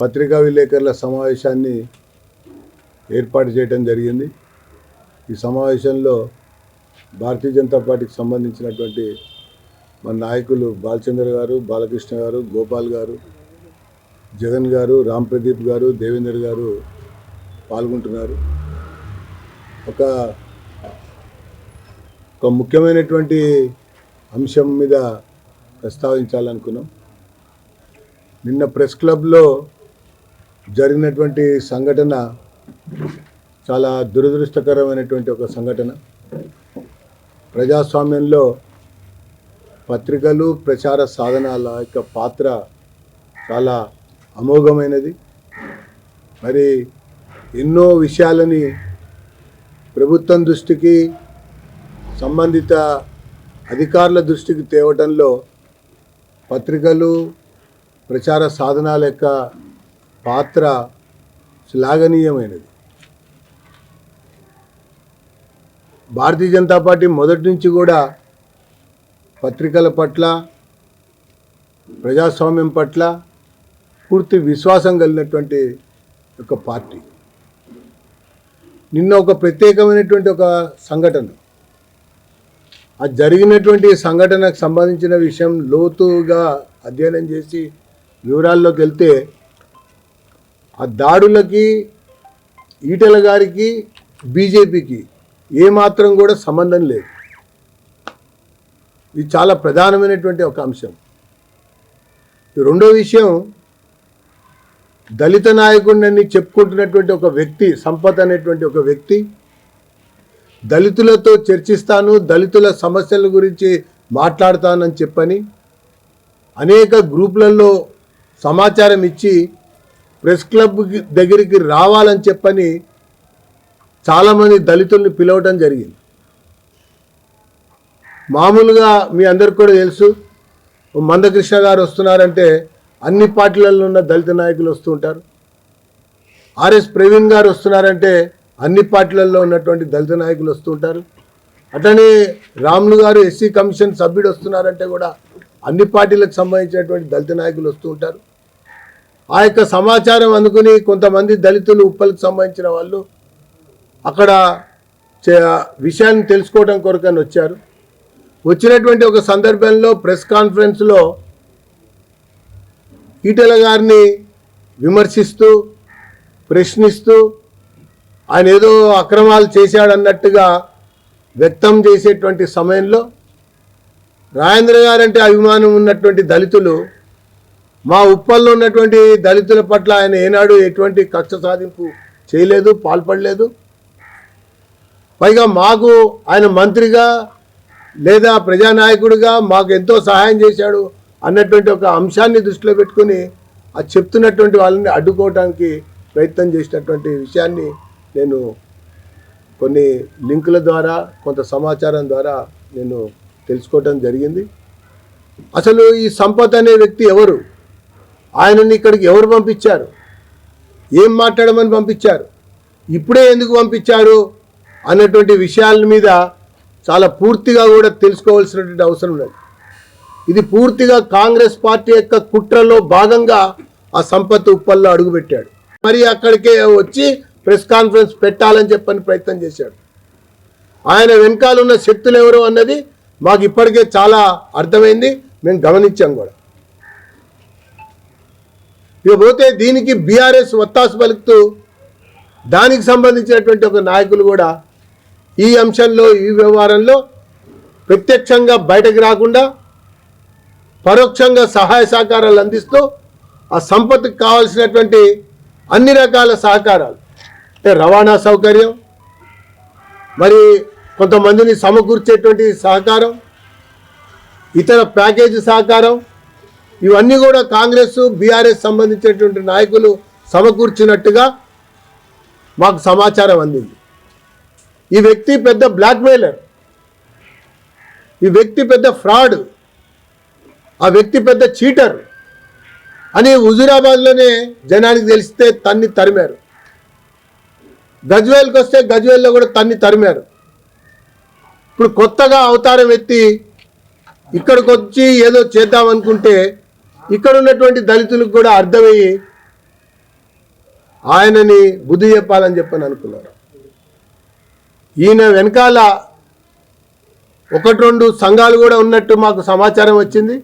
పత్రికా విలేకరుల సమావేశాన్ని ఏర్పాటు చేయడం జరిగింది. ఈ సమావేశంలో భారతీయ జనతా పార్టీకి సంబంధించినటువంటి మన నాయకులు బాలచంద్ర గారు బాలకృష్ణ గారు గోపాల్ గారు జగన్ గారు రామ్ ప్రదీప్ గారు దేవేందర్ గారు పాల్గొంటున్నారు. ఒక ఒక ముఖ్యమైనటువంటి అంశం మీద ప్రస్తావించాలనుకున్నాం. నిన్న ప్రెస్ క్లబ్లో జరిగినటువంటి సంఘటన చాలా దురదృష్టకరమైనటువంటి ఒక సంఘటన. ప్రజాస్వామ్యంలో పత్రికలు ప్రచార సాధనాల యొక్క పాత్ర చాలా అమోఘమైనది. మరి ఎన్నో విషయాలని ప్రభుత్వం దృష్టికి సంబంధిత అధికారుల దృష్టికి తేవటంలో పత్రికలు ప్రచార సాధనాల యొక్క పాత్ర శ్లాఘనీయమైనది. భారతీయ జనతా పార్టీ మొదటి నుంచి కూడా పత్రికల పట్ల ప్రజాస్వామ్యం పట్ల పూర్తి విశ్వాసం కలిగినటువంటి ఒక పార్టీ. నిన్న ఒక ప్రత్యేకమైనటువంటి ఒక సంఘటన. ఆ జరిగినటువంటి సంఘటనకు సంబంధించిన విషయం లోతుగా అధ్యయనం చేసి వివరాల్లోకి వెళ్తే ఆ దాడులకి ఈటెల గారికి బీజేపీకి ఏమాత్రం కూడా సంబంధం లేదు. ఇది చాలా ప్రధానమైనటువంటి ఒక అంశం. రెండో విషయం దళిత నాయకుడిని చెప్పుకుంటున్నటువంటి ఒక వ్యక్తి సంపత్ అనేటువంటి ఒక వ్యక్తి దళితులతో చర్చిస్తాను దళితుల సమస్యల గురించి మాట్లాడతానని చెప్పని అనేక గ్రూపులలో సమాచారం ఇచ్చి ప్రెస్ క్లబ్ దగ్గరికి రావాలని చెప్పని చాలామంది దళితుల్ని పిలవటం జరిగింది. మామూలుగా మీ అందరికి కూడా తెలుసు ఓ మందకృష్ణ గారు వస్తున్నారంటే అన్ని పార్టీలలో ఉన్న దళిత నాయకులు వస్తూ ఉంటారు. ఆర్ఎస్ ప్రవీణ్ గారు వస్తున్నారంటే అన్ని పార్టీలలో ఉన్నటువంటి దళిత నాయకులు వస్తూ ఉంటారు. అట్లనే రాములు గారు ఎస్సీ కమిషన్ సభ్యుడు వస్తున్నారంటే కూడా అన్ని పార్టీలకు సంబంధించినటువంటి దళిత నాయకులు వస్తూ ఉంటారు. ఆ యొక్క సమాచారం అందుకుని కొంతమంది దళితులు ఉప్పలకు సంబంధించిన వాళ్ళు అక్కడ విషయాన్ని తెలుసుకోవడం కొరకని వచ్చారు. వచ్చినటువంటి ఒక సందర్భంలో ప్రెస్ కాన్ఫరెన్స్లో ఈటెల గారిని విమర్శిస్తూ ప్రశ్నిస్తూ ఆయన ఏదో అక్రమాలు చేశాడన్నట్టుగా వ్యక్తం చేసేటువంటి సమయంలో రాజేంద్ర గారంటే అభిమానం ఉన్నటువంటి దళితులు మా ఉప్పల్లో ఉన్నటువంటి దళితుల పట్ల ఆయన ఏనాడు ఎటువంటి కక్ష సాధింపు చేయలేదు పాల్పడలేదు. పైగా మాకు ఆయన మంత్రిగా లేదా ప్రజానాయకుడిగా మాకు ఎంతో సహాయం చేశాడు అన్నటువంటి ఒక అంశాన్ని దృష్టిలో పెట్టుకుని అది చెప్తున్నటువంటి వాళ్ళని అడ్డుకోవడానికి ప్రయత్నం చేసినటువంటి విషయాన్ని నేను కొన్ని లింకుల ద్వారా కొంత సమాచారం ద్వారా నేను తెలుసుకోవటం జరిగింది. అసలు ఈ సంపత్ అనే వ్యక్తి ఎవరు? ఆయనని ఇక్కడికి ఎవరు పంపించారు? ఏం మాట్లాడమని పంపించారు? ఇప్పుడే ఎందుకు పంపించారు? అన్నటువంటి విషయాల మీద చాలా పూర్తిగా కూడా తెలుసుకోవాల్సినటువంటి అవసరం లేదు ఇది పూర్తిగా కాంగ్రెస్ పార్టీ యొక్క కుట్రలో భాగంగా ఆ సంపత్ ఉప్పల్లో అడుగుపెట్టాడు. మరి అక్కడికే వచ్చి ప్రెస్ కాన్ఫరెన్స్ పెట్టాలని చెప్పని ప్రయత్నం చేశాడు. ఆయన వెనకాల ఉన్న శక్తులు ఎవరు అన్నది మాకు ఇప్పటికే చాలా అర్థమైంది. మేము గమనించాం కూడా. ఇకపోతే దీనికి బీఆర్ఎస్ ఒత్తాసు పలుకుతూ దానికి సంబంధించినటువంటి ఒక నాయకులు కూడా ఈ అంశంలో ఈ వ్యవహారంలో ప్రత్యక్షంగా బయటకు రాకుండా పరోక్షంగా సహాయ సహకారాలు అందిస్తూ ఆ సంపత్తికి కావాల్సినటువంటి అన్ని రకాల సహకారాలు. అంటే రవాణా సౌకర్యం మరి కొంతమందిని సమకూర్చేటువంటి సహకారం ఇతర ప్యాకేజీ సహకారం ఇవన్నీ కూడా కాంగ్రెస్ బీఆర్ఎస్ సంబంధించినటువంటి నాయకులు సమకూర్చినట్టుగా మాకు సమాచారం అందింది. ఈ వ్యక్తి పెద్ద బ్లాక్మెయిలర్. ఈ వ్యక్తి పెద్ద ఫ్రాడ్. ఆ వ్యక్తి పెద్ద చీటర్ అని హుజూరాబాద్లోనే జనానికి తెలిస్తే తన్ని తరిమారు. గజ్వేల్కి వస్తే గజ్వేల్లో కూడా తన్ని తరిమారు. ఇప్పుడు కొత్తగా అవతారం ఎత్తి ఇక్కడికి వచ్చి ఏదో చేద్దామనుకుంటే ఇక్కడ ఉన్నటువంటి దళితులకు కూడా అర్థమయ్యి ఆయనని బుద్ధి చెప్పాలని చెప్పని అనుకున్నారు. ఈయన వెనకాల ఒకటి రెండు సంఘాలు కూడా ఉన్నట్టు మాకు సమాచారం వచ్చింది.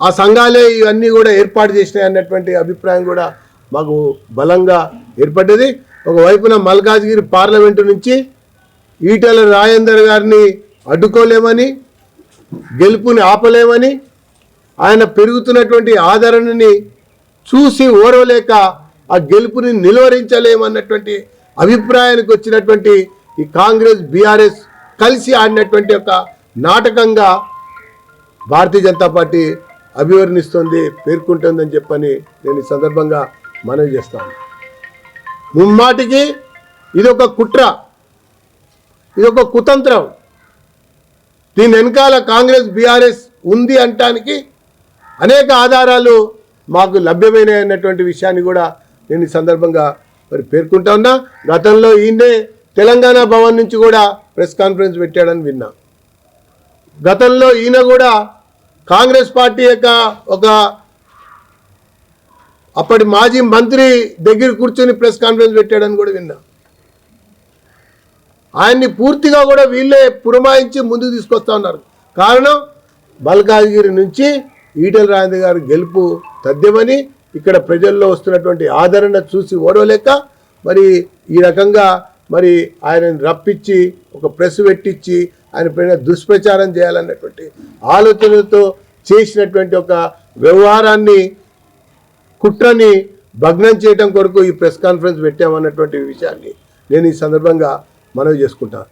ఆ సంఘాలే ఇవన్నీ కూడా ఏర్పాటు చేసినాయి అన్నటువంటి అభిప్రాయం కూడా మాకు బలంగా ఏర్పడ్డది. ఒకవైపున మల్కాజ్గిరి పార్లమెంటు నుంచి ఈటల రాజేందర్ గారిని అడ్డుకోలేమని గెలుపుని ఆపలేమని ఆయన పెరుగుతున్నటువంటి ఆదరణని చూసి ఓరవలేక ఆ గెలుపుని నిలువరించలేమన్నటువంటి అభిప్రాయానికి వచ్చినటువంటి ఈ కాంగ్రెస్ బీఆర్ఎస్ కలిసి ఆడినటువంటి ఒక నాటకంగా భారతీయ జనతా పార్టీ అభివర్ణిస్తుంది పేర్కొంటుందని చెప్పని నేను ఈ సందర్భంగా మనవి చేస్తాను ముమ్మాటికి ఇది ఒక కుట్ర ఇది ఒక కుతంత్రం. దీని వెనకాల కాంగ్రెస్ బీఆర్ఎస్ ఉంది అంటానికి అనేక ఆధారాలు మాకు లభ్యమైనటువంటి అన్నటువంటి విషయాన్ని కూడా నేను ఈ సందర్భంగా మరి పేర్కొంటా ఉన్నా. గతంలో ఈయనే తెలంగాణ భవన్ నుంచి కూడా ప్రెస్ కాన్ఫరెన్స్ పెట్టాడని విన్నా. గతంలో ఈయన కూడా కాంగ్రెస్ పార్టీ యొక్క ఒక అప్పటి మాజీ మంత్రి దగ్గర కూర్చొని ప్రెస్ కాన్ఫరెన్స్ పెట్టాడని కూడా విన్నా. ఆయన్ని పూర్తిగా కూడా వీళ్ళే పురమాయించి ముందుకు తీసుకొస్తా ఉన్నారు. కారణం మల్కాజ్గిరి నుంచి ఈటెల రాజేంద్ర గారి గెలుపు తథ్యమని ఇక్కడ ప్రజల్లో వస్తున్నటువంటి ఆదరణ చూసి ఓడవలేక మరి ఈ రకంగా మరి ఆయన రప్పించి ఒక ప్రెస్ పెట్టించి ఆయన పైన దుష్ప్రచారం చేయాలన్నటువంటి ఆలోచనతో చేసినటువంటి ఒక వ్యవహారాన్ని కుట్రని భగ్నం చేయడం కొరకు ఈ ప్రెస్ కాన్ఫరెన్స్ పెట్టామన్నటువంటి విషయాన్ని నేను ఈ సందర్భంగా మనవి చేసుకుంటాను